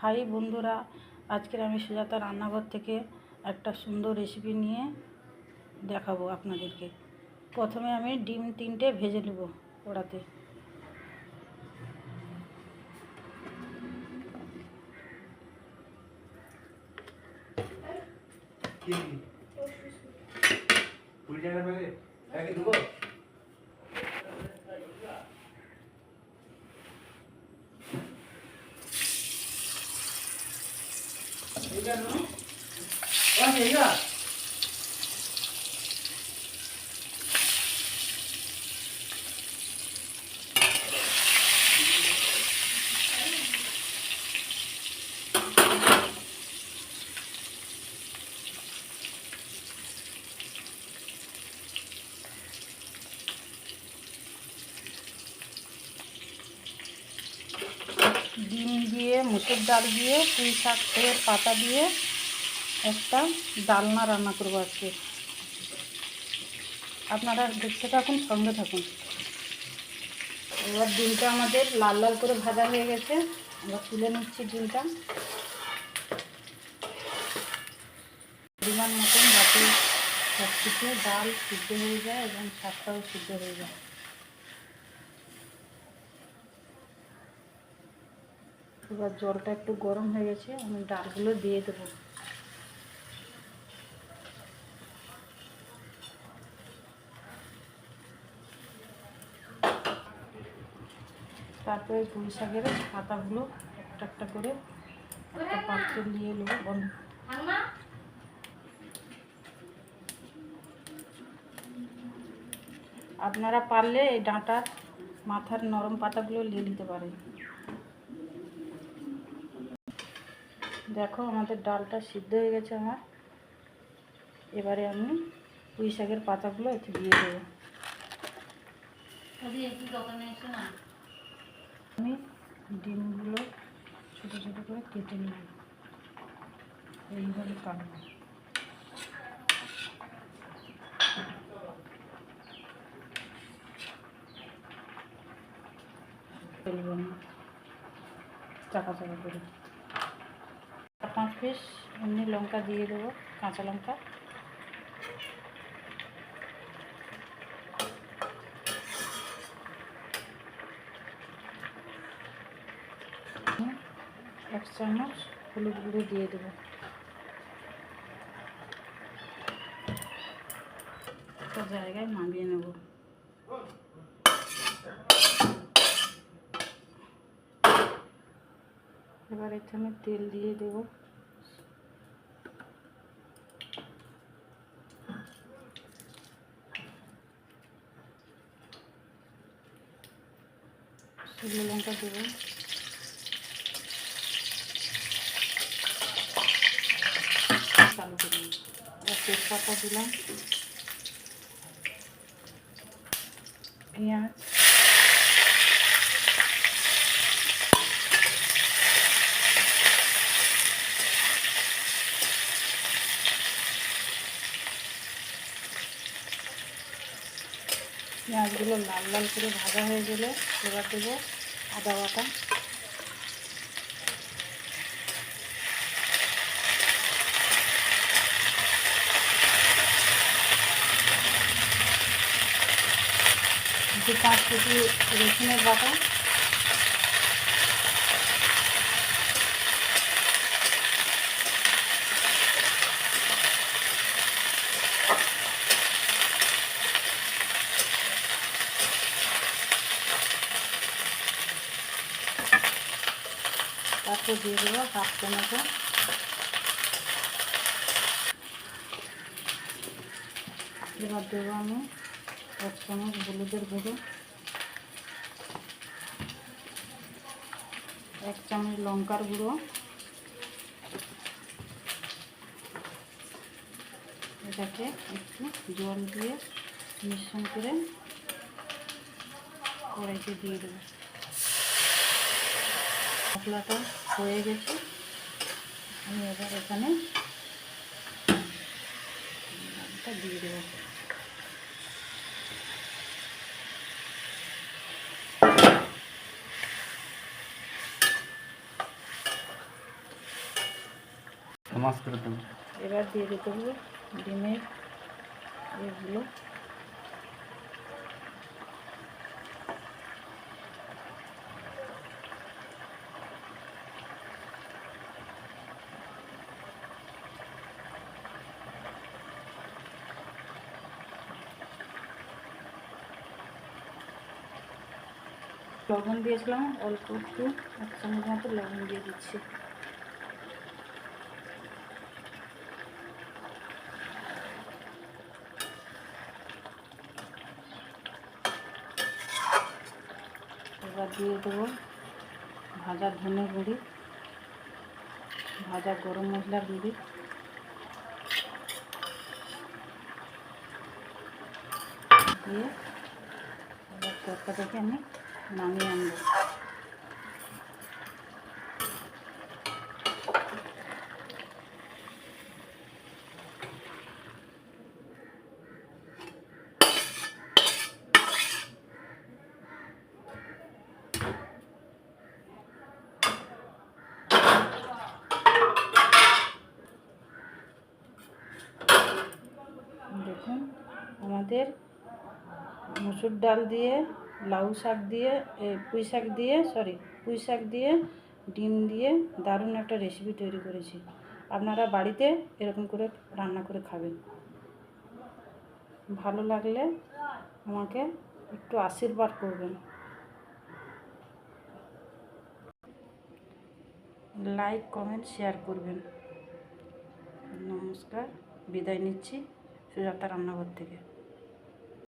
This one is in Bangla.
হাই বন্ধুরা, আজকের আমি সুজাতা রান্নাঘর থেকে একটা সুন্দর রেসিপি নিয়ে দেখাবো আপনাদেরকে। প্রথমে আমি ডিম তিনটে ভেজে নেব ওড়াতে। কুড়ি টাকার প্যাকেট প্যাকেট দেবো? 点钟，王姐姐。মুসুর ডাল দিয়ে পুঁই শাকের পাতা দিয়ে একটা ডালনা রান্না করব আজকে। আপনারা দেখতে থাকুন, সঙ্গে থাকুন। এবার ডিমটা আমাদের লাল লাল করে ভাজা হয়ে গেছে। আমরা তুলে নিচ্ছি ডিমটা। পরিমাণ মতন যাতে সব কিছু ডাল সিদ্ধ হয়ে যায় এবং শাকটাও সিদ্ধ হয়ে যায়। এবার জলটা একটু গরম হয়ে গেছে, আমি ডালগুলো দিয়ে দেবো। তারপরে পুঁই শাকের পাতাগুলো একটা একটা করে একটা পাত্রে নিয়ে নেব, বন্ধ। আপনারা পারলে এই ডাঁটার মাথার নরম পাতাগুলো নিয়ে নিতে পারেন। দেখো আমাদের ডালটা সিদ্ধ হয়ে গেছে আমার। এবারে আমি পুঁই শাকের পাতাগুলো এতে দিয়ে দেবো। আমি ডিমগুলো ছোটো ছোটো করে কেটে নেব। এইভাবে কাটবো। চাকা চাকা করে পাঁচ পিস, এমনি লঙ্কা দিয়ে দেবো, কাঁচা লঙ্কা। এক চামচ হলুদ গুঁড়ো দিয়ে দেবো। জায়গায় মাখিয়ে নেব। এবার এখানে তেল দিয়ে দেবো। শুকনো লঙ্কা দেবো চালু করি তেজপাতা দিলাম। পেঁয়াজ। পেঁয়াজগুলো লাল লাল করে ভাজা হয়ে গেলে এবার দেবো আদা বাটা। দু পাঁচ কেজি রসুনের বাটা। তারপর দিয়ে দেবো হাফ টমেটো এবার দেবো আমি এক চামচ হলুদের গুঁড়ো এক চামচ লঙ্কার গুঁড়ো, এটাকে একটু জল দিয়ে মিশ্রণ করে কড়াইতে দিয়ে দেবো। মশলাটা হয়ে গেছে। আমি এবার এখানে দিয়ে দেবো। এবার দিয়ে দিতে হবে ডিমের এগুলো। লবণ দিয়েছিলাম, অল্প একটু, এক চামচ মতো লবণ দিয়ে দিচ্ছি। এবার দিয়ে দেবো ভাজা ধনে গুঁড়ি, ভাজা গরম মশলার গুঁড়ি। দিয়ে এবার তরকাটাকে আমি নামিয়ে আনব। দেখুন আমাদের মুসুর ডাল দিয়ে লাউ শাক দিয়ে পুঁই শাক দিয়ে সরি পুঁই শাক দিয়ে, ডিম দিয়ে দারুণ একটা রেসিপি তৈরি করেছি। আপনারা বাড়িতে এরকম করে রান্না করে খাবেন। ভালো লাগলে আমাকে একটু আশীর্বাদ করবেন। লাইক কমেন্ট শেয়ার করবেন। নমস্কার, বিদায় নিচ্ছি। সুজাতা রান্নাঘর থেকে।